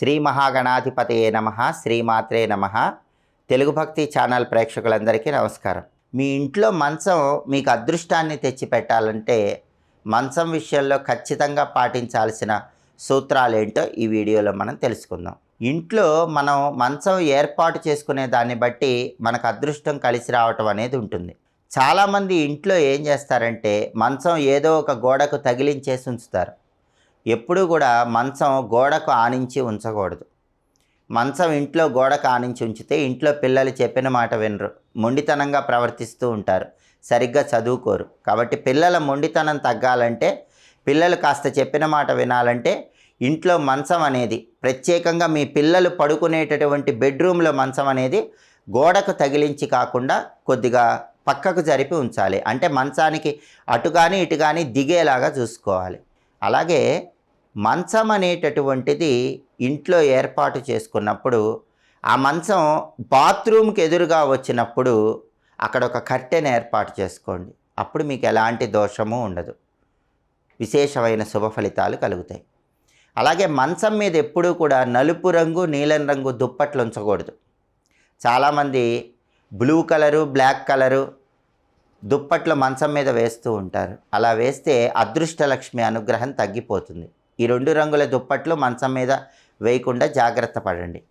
శ్రీ మహాగణాధిపతయే నమ శ్రీమాత్రే నమ. తెలుగు భక్తి ఛానల్ ప్రేక్షకులందరికీ నమస్కారం. మీ ఇంట్లో మంచం మీకు అదృష్టాన్ని తెచ్చిపెట్టాలంటే మంచం విషయంలో ఖచ్చితంగా పాటించాల్సిన సూత్రాలు ఏంటో ఈ వీడియోలో మనం తెలుసుకుందాం. ఇంట్లో మనం మంచం ఏర్పాటు చేసుకునే దాన్ని బట్టి మనకు అదృష్టం కలిసి రావటం అనేది ఉంటుంది. చాలామంది ఇంట్లో ఏం చేస్తారంటే మంచం ఏదో ఒక గోడకు తగిలించేసి ఉంచుతారు. ఎప్పుడూ కూడా మంచం గోడకు ఆనించి ఉంచకూడదు. మంచం ఇంట్లో గోడకు ఆనించి ఉంచితే ఇంట్లో పిల్లలు చెప్పిన మాట వినరు. మొండితనంగా ప్రవర్తిస్తూ ఉంటారు. సరిగ్గా చదువుకోరు. కాబట్టి పిల్లల మొండితనం తగ్గాలంటే పిల్లలు కాస్త చెప్పిన మాట వినాలంటే ఇంట్లో మంచం అనేది ప్రత్యేకంగా మీ పిల్లలు పడుకునేటటువంటి బెడ్రూమ్లో మంచం అనేది గోడకు తగిలించి కాకుండా కొద్దిగా పక్కకు జరిపి ఉంచాలి. అంటే మంచానికి అటు కానీ ఇటు కానీ దిగేలాగా చూసుకోవాలి. అలాగే మంచం అనేటటువంటిది ఇంట్లో ఏర్పాటు చేసుకున్నప్పుడు ఆ మంచం బాత్రూమ్కి ఎదురుగా వచ్చినప్పుడు అక్కడ ఒక కర్టెన్ ఏర్పాటు చేసుకోండి. అప్పుడు మీకు ఎలాంటి దోషము ఉండదు. విశేషమైన శుభ ఫలితాలు కలుగుతాయి. అలాగే మంచం మీద ఎప్పుడూ కూడా నలుపు రంగు నీలం రంగు దుప్పట్లు ఉంచకూడదు. చాలామంది బ్లూ కలరు బ్లాక్ కలరు దుప్పట్లు మంచం మీద వేస్తూ ఉంటారు. అలా వేస్తే అదృష్టలక్ష్మి అనుగ్రహం తగ్గిపోతుంది. ఈ రెండు రంగుల దుప్పట్లు మంచం మీద వేయకుండా జాగ్రత్త పడండి.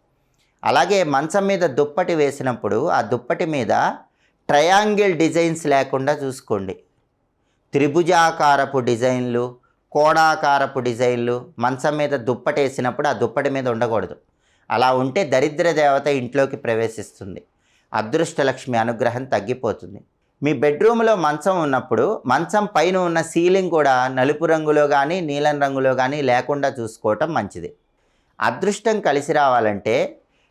అలాగే మంచం మీద దుప్పటి వేసినప్పుడు ఆ దుప్పటి మీద ట్రయాంగిల్ డిజైన్స్ లేకుండా చూసుకోండి. త్రిభుజాకారపు డిజైన్లు కోణాకారపు డిజైన్లు మంచం మీద దుప్పటి వేసినప్పుడు ఆ దుప్పటి మీద ఉండకూడదు. అలా ఉంటే దరిద్ర దేవత ఇంట్లోకి ప్రవేశిస్తుంది. అదృష్టలక్ష్మి అనుగ్రహం తగ్గిపోతుంది. మీ బెడ్రూమ్లో మంచం ఉన్నప్పుడు మంచం పైన ఉన్న సీలింగ్ కూడా నలుపు రంగులో కానీ నీలం రంగులో కానీ లేకుండా చూసుకోవటం మంచిది. అదృష్టం కలిసి రావాలంటే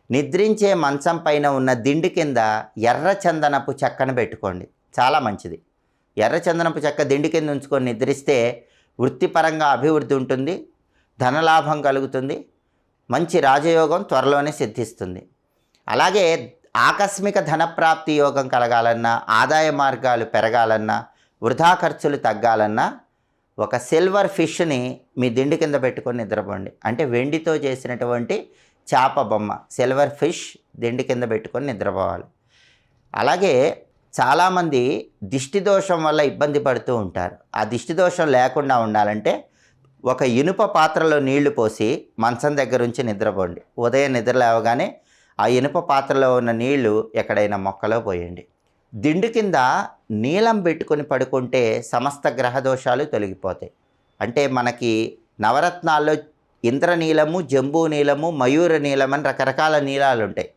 నిద్రించే మంచం పైన ఉన్న దిండు కింద ఎర్ర చందనపు చెక్కను పెట్టుకోండి. చాలా మంచిది. ఎర్ర చందనపు చెక్క దిండు కింద ఉంచుకొని నిద్రిస్తే వృత్తిపరంగా అభివృద్ధి ఉంటుంది ధనలాభం కలుగుతుంది మంచి రాజయోగం త్వరలోనే సిద్ధిస్తుంది. అలాగే ఆకస్మిక ధనప్రాప్తి యోగం కలగాలన్నా ఆదాయ మార్గాలు పెరగాలన్నా వృధా ఖర్చులు తగ్గాలన్నా ఒక సిల్వర్ ఫిష్ని మీ దిండు కింద పెట్టుకొని నిద్రపోండి. అంటే వెండితో చేసినటువంటి చేప బొమ్మ సిల్వర్ ఫిష్ దిండు కింద పెట్టుకొని నిద్రపోవాలి. అలాగే చాలామంది దిష్టి దోషం వల్ల ఇబ్బంది పడుతూ ఉంటారు. ఆ దిష్టి దోషం లేకుండా ఉండాలంటే ఒక ఇనుప పాత్రలో నీళ్ళు పోసి మంచం దగ్గర ఉంచి నిద్రపోండి. ఉదయం నిద్ర లేవగానే ఆ ఇనుప పాత్రలో ఉన్న నీళ్ళు ఎక్కడైనా మొక్కలో పోయండి. దిండు కింద నీలం పెట్టుకొని పడుకుంటే సమస్త గ్రహ దోషాలు తొలగిపోతాయి. అంటే మనకి నవరత్నాల్లో ఇంద్రనీలము జంబూ నీలము మయూర నీలం అని రకరకాల నీలాలు ఉంటాయి.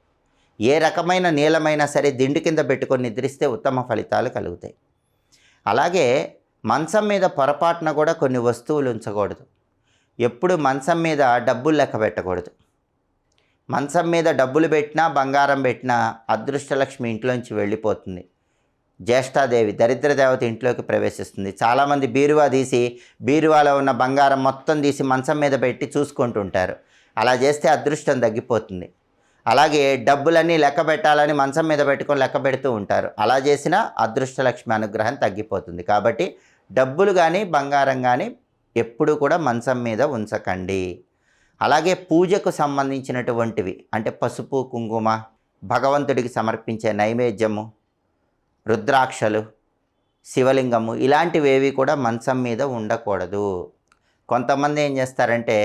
ఏ రకమైన నీలమైనా సరే దిండు కింద పెట్టుకొని నిద్రిస్తే ఉత్తమ ఫలితాలు కలుగుతాయి. అలాగే మంచం మీద పొరపాటున కూడా కొన్ని వస్తువులు ఉంచకూడదు. ఎప్పుడు మంచం మీద డబ్బులు లెక్క పెట్టకూడదు. మంచం మీద డబ్బులు పెట్టినా బంగారం పెట్టినా అదృష్టలక్ష్మి ఇంట్లోంచి వెళ్ళిపోతుంది. జ్యేష్ఠాదేవి దరిద్ర దేవత ఇంట్లోకి ప్రవేశిస్తుంది. చాలామంది బీరువా తీసి బీరువాలో ఉన్న బంగారం మొత్తం తీసి మంచం మీద పెట్టి చూసుకుంటుంటారు. అలా చేస్తే అదృష్టం తగ్గిపోతుంది. అలాగే డబ్బులన్నీ లెక్క పెట్టాలని మంచం మీద పెట్టుకొని లెక్క పెడుతూ ఉంటారు. అలా చేసినా అదృష్టలక్ష్మి అనుగ్రహం తగ్గిపోతుంది. కాబట్టి డబ్బులు కానీ బంగారం కానీ ఎప్పుడు కూడా మంచం మీద ఉంచకండి. అలాగే పూజకు సంబంధించినటువంటివి అంటే పసుపు కుంకుమ భగవంతుడికి సమర్పించే నైవేద్యము రుద్రాక్షలు శివలింగము ఇలాంటివేవి కూడా మంచం మీద ఉండకూడదు. కొంతమంది ఏం చేస్తారంటే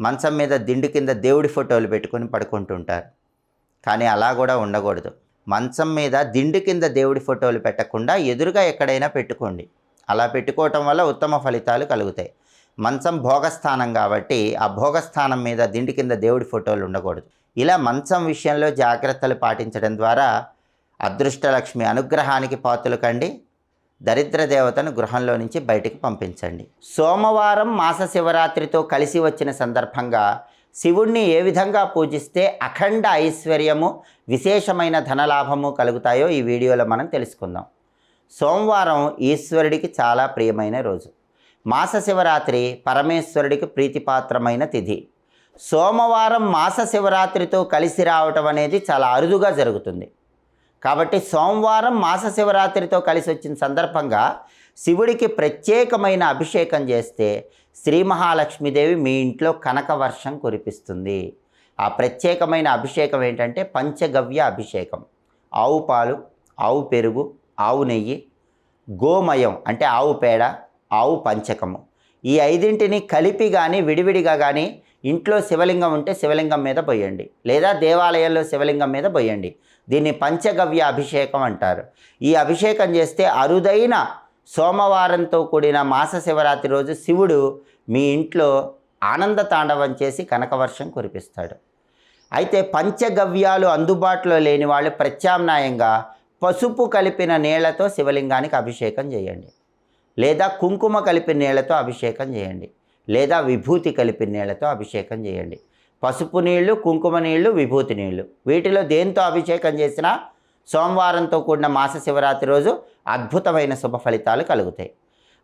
మంచం మీద దిండు కింద దేవుడి ఫోటోలు పెట్టుకొని పడుకుంటుంటారు. కానీ అలా కూడా ఉండకూడదు. మంచం మీద దిండు కింద దేవుడి ఫోటోలు పెట్టకుండా ఎదురుగా ఎక్కడైనా పెట్టుకోండి. అలా పెట్టుకోవటం వల్ల ఉత్తమ ఫలితాలు కలుగుతాయి. మంచం భోగస్థానం కాబట్టి ఆ భోగస్థానం మీద దిండి కింద దేవుడి ఫోటోలు ఉండకూడదు. ఇలా మంచం విషయంలో జాగ్రత్తలు పాటించడం ద్వారా అదృష్టలక్ష్మి అనుగ్రహానికి పాతులు కండి దరిద్ర దేవతను గృహంలో నుంచి బయటికి పంపించండి. సోమవారం మాస శివరాత్రితో కలిసి వచ్చిన సందర్భంగా శివుణ్ణి ఏ విధంగా పూజిస్తే అఖండ ఐశ్వర్యము విశేషమైన ధనలాభము కలుగుతాయో ఈ వీడియోలో మనం తెలుసుకుందాం. సోమవారం ఈశ్వరుడికి చాలా ప్రియమైన రోజు. మాస శివరాత్రి పరమేశ్వరుడికి ప్రీతిపాత్రమైన తిథి. సోమవారం మాస శివరాత్రితో కలిసి రావటం అనేది చాలా అరుదుగా జరుగుతుంది. కాబట్టి సోమవారం మాస శివరాత్రితో కలిసి వచ్చిన సందర్భంగా శివుడికి ప్రత్యేకమైన అభిషేకం చేస్తే శ్రీ మహాలక్ష్మీదేవి మీ ఇంట్లో కనక వర్షం కురిపిస్తుంది. ఆ ప్రత్యేకమైన అభిషేకం ఏంటంటే పంచగవ్య అభిషేకం. ఆవు పాలు ఆవు పెరుగు ఆవు నెయ్యి గోమయం అంటే ఆవు పేడ ఆవు పంచకము. ఈ ఐదింటిని కలిపి కానీ విడివిడిగా కానీ ఇంట్లో శివలింగం ఉంటే శివలింగం మీద పోయండి లేదా దేవాలయాల్లో శివలింగం మీద పోయండి దీన్ని పంచగవ్య అభిషేకం అంటారు. ఈ అభిషేకం చేస్తే అరుదైన సోమవారంతో కూడిన మాస శివరాత్రి రోజు శివుడు మీ ఇంట్లో ఆనంద తాండవం చేసి కనకవర్షం కురిపిస్తాడు. అయితే పంచగవ్యాలు అందుబాటులో లేని వాళ్ళు ప్రత్యామ్నాయంగా పసుపు కలిపిన నీళ్ళతో శివలింగానికి అభిషేకం చేయండి. లేదా కుంకుమ కలిపిన నీళ్ళతో అభిషేకం చేయండి. లేదా విభూతి కలిపిన నీళ్ళతో అభిషేకం చేయండి. పసుపు నీళ్ళు కుంకుమ నీళ్ళు విభూతి నీళ్ళు వీటిలో దేంతో అభిషేకం చేసినా సోమవారంతో కూడిన మాస శివరాత్రి రోజు అద్భుతమైన శుభ ఫలితాలు కలుగుతాయి.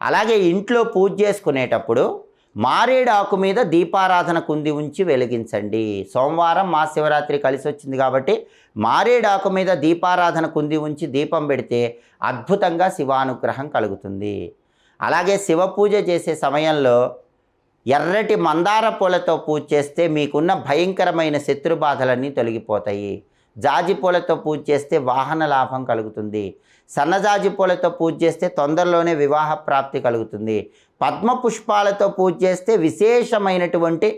అలాగే ఇంట్లో పూజ చేసుకునేటప్పుడు మారేడు ఆకు మీద దీపారాధన కుంది ఉంచి వెలిగించండి. సోమవారం మా శివరాత్రి కలిసి వచ్చింది కాబట్టి మారేడు ఆకు మీద దీపారాధన కుంది ఉంచి దీపం పెడితే అద్భుతంగా శివానుగ్రహం కలుగుతుంది. అలాగే శివ పూజ చేసే సమయంలో ఎర్రటి మందార పూలతో పూజ చేస్తే మీకున్న భయంకరమైన శత్రు బాధలన్నీ తొలగిపోతాయి. జాజి పూలతో పూజ చేస్తే వాహన లాభం కలుగుతుంది. సన్నజాజి పూలతో పూజ చేస్తే తొందరలోనే వివాహ ప్రాప్తి కలుగుతుంది. పద్మ పుష్పాలతో పూజ చేస్తే విశేషమైనటువంటి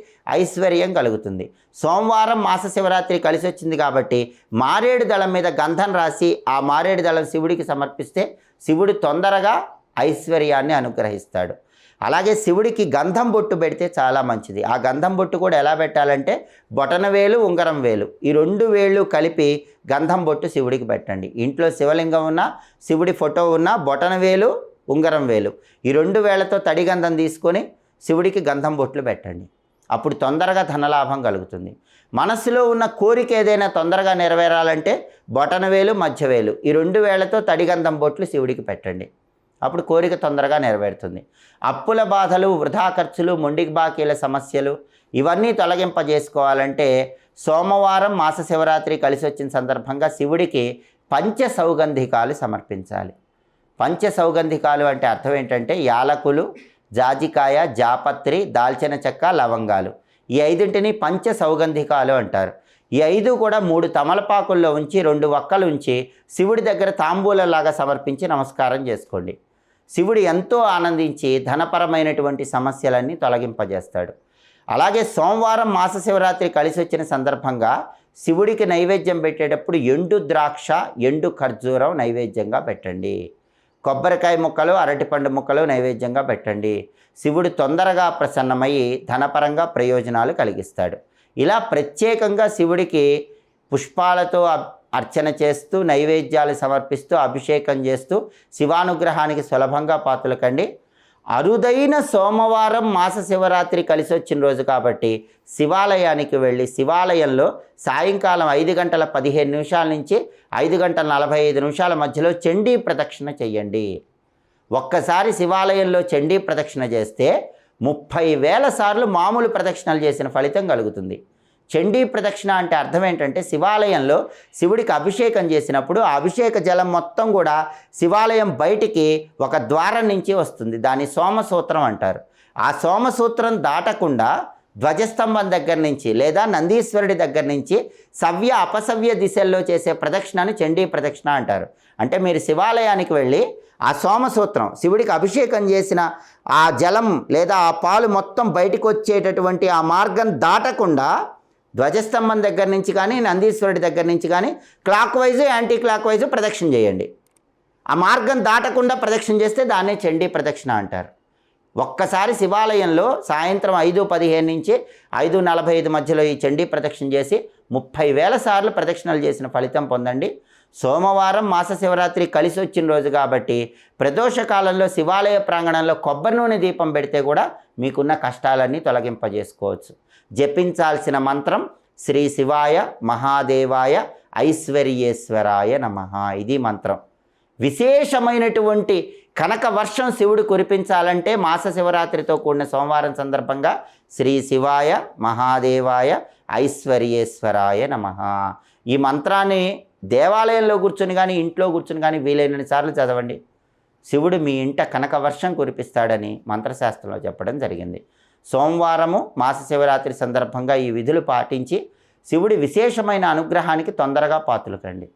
ఐశ్వర్యం కలుగుతుంది. సోమవారం మాస శివరాత్రి కలిసి వచ్చింది కాబట్టి మారేడు దళం మీద గంధం రాసి ఆ మారేడు దళం శివుడికి సమర్పిస్తే శివుడు తొందరగా ఐశ్వర్యాన్ని అనుగ్రహిస్తాడు. అలాగే శివుడికి గంధం బొట్టు పెడితే చాలా మంచిది. ఆ గంధం బొట్టు కూడా ఎలా పెట్టాలంటే బొటన వేలు ఉంగరం వేలు. ఈ రెండు వేళ్ళు కలిపి గంధం బొట్టు శివుడికి పెట్టండి. ఇంట్లో శివలింగం ఉన్న శివుడి ఫోటో ఉన్న బొటన వేలు ఉంగరం వేలు. ఈ రెండు వేళ్ళతో తడి గంధం తీసుకొని శివుడికి గంధం బొట్లు పెట్టండి. అప్పుడు తొందరగా ధనలాభం కలుగుతుంది. మనసులో ఉన్న కోరిక ఏదైనా తొందరగా నెరవేరాలంటే బొటన వేలు మధ్య వేలు. ఈ రెండు వేళ్ళతో తడిగంధం బొట్లు శివుడికి పెట్టండి. అప్పుడు కోరిక తొందరగా నెరవేరుతుంది. అప్పుల బాధలు వృధా ఖర్చులు మొండికి బాకీల సమస్యలు ఇవన్నీ తొలగింపజేసుకోవాలంటే సోమవారం మాస శివరాత్రి కలిసి వచ్చిన సందర్భంగా శివుడికి పంచ సౌగంధికాలు సమర్పించాలి. పంచ సౌగంధికాలు అంటే అర్థం ఏంటంటే యాలకులు జాజికాయ జాపత్రి దాల్చిన చెక్క లవంగాలు. ఈ ఐదింటిని పంచ సౌగంధికాలు అంటారు. ఈ ఐదు కూడా మూడు తమలపాకుల్లో ఉంచి రెండు వక్కలు ఉంచి శివుడి దగ్గర తాంబూలలాగా సమర్పించి నమస్కారం చేసుకోండి. శివుడు ఎంతో ఆనందించి ధనపరమైనటువంటి సమస్యలన్నీ తొలగింపజేస్తాడు. అలాగే సోమవారం మాస శివరాత్రి కలిసి వచ్చిన సందర్భంగా శివుడికి నైవేద్యం పెట్టేటప్పుడు ఎండు ద్రాక్ష ఎండు ఖర్జూరం నైవేద్యంగా పెట్టండి. కొబ్బరికాయ ముక్కలు అరటిపండు ముక్కలు నైవేద్యంగా పెట్టండి. శివుడు తొందరగా ప్రసన్నమయ్యి ధనపరంగా ప్రయోజనాలు కలిగిస్తాడు. ఇలా ప్రత్యేకంగా శివుడికి పుష్పాలతో అర్చన చేస్తూ నైవేద్యాలు సమర్పిస్తూ అభిషేకం చేస్తూ శివానుగ్రహానికి సులభంగా పాత్రలకండి అరుదైన సోమవారం మాస శివరాత్రి కలిసి వచ్చిన రోజు కాబట్టి శివాలయానికి వెళ్ళి శివాలయంలో సాయంకాలం ఐదు గంటల పదిహేను నిమిషాల నుంచి ఐదు గంటల నలభై ఐదు నిమిషాల మధ్యలో చండీ ప్రదక్షిణ చేయండి ఒక్కసారి శివాలయంలో చండీ ప్రదక్షిణ చేస్తే ముప్పై వేల సార్లు మామూలు ప్రదక్షిణలు చేసిన ఫలితం కలుగుతుంది. చండీ ప్రదక్షిణ అంటే అర్థం ఏంటంటే శివాలయంలో శివుడికి అభిషేకం చేసినప్పుడు ఆ అభిషేక జలం మొత్తం కూడా శివాలయం బయటికి ఒక ద్వారం నుంచి వస్తుంది. దాన్ని సోమసూత్రం అంటారు. ఆ సోమసూత్రం దాటకుండా ధ్వజస్తంభం దగ్గర నుంచి లేదా నందీశ్వరుడి దగ్గర నుంచి సవ్య అపసవ్య దిశల్లో చేసే ప్రదక్షిణను చండీ ప్రదక్షిణ అంటారు. అంటే మీరు శివాలయానికి వెళ్ళి ఆ సోమసూత్రం శివుడికి అభిషేకం చేసిన ఆ జలం లేదా ఆ పాలు మొత్తం బయటకు వచ్చేటటువంటి ఆ మార్గం దాటకుండా ధ్వజస్తంభం దగ్గర నుంచి కానీ నందీశ్వరుడి దగ్గర నుంచి కానీ clockwise anti clock wise ప్రదక్షిణ చేయండి. ఆ మార్గం దాటకుండా ప్రదక్షిణ చేస్తే దాన్నే చండీ ప్రదక్షిణ అంటారు. ఒక్కసారి శివాలయంలో సాయంత్రం ఐదు పదిహేను నుంచి ఐదు నలభై ఐదు మధ్యలో ఈ చండీ ప్రదక్షిణ చేసి ముప్పై వేల సార్లు ప్రదక్షిణలు చేసిన ఫలితం పొందండి. సోమవారం మాస శివరాత్రి కలిసి వచ్చిన రోజు కాబట్టి ప్రదోష కాలంలో శివాలయ ప్రాంగణంలో కొబ్బరి నూనె దీపం పెడితే కూడా మీకున్న కష్టాలన్నీ తొలగింపజేసుకోవచ్చు. జపించాల్సిన మంత్రం శ్రీ శివాయ మహాదేవాయ ఐశ్వర్యేశ్వరాయ నమః. ఇది మంత్రం. విశేషమైనటువంటి కనక వర్షం శివుడు కురిపించాలంటే మాస శివరాత్రితో కూడిన సోమవారం సందర్భంగా శ్రీ శివాయ మహాదేవాయ ఐశ్వర్యేశ్వరాయ నమ. ఈ మంత్రాన్ని దేవాలయంలో కూర్చొని కానీ ఇంట్లో కూర్చొని కానీ వీలైనన్ని సార్లు చదవండి. శివుడు మీ ఇంట కనక వర్షం కురిపిస్తాడని మంత్రశాస్త్రంలో చెప్పడం జరిగింది. సోమవారము మాస శివరాత్రి సందర్భంగా ఈ విధులు పాటించి శివుడి విశేషమైన అనుగ్రహానికి తొందరగా పాతులకండి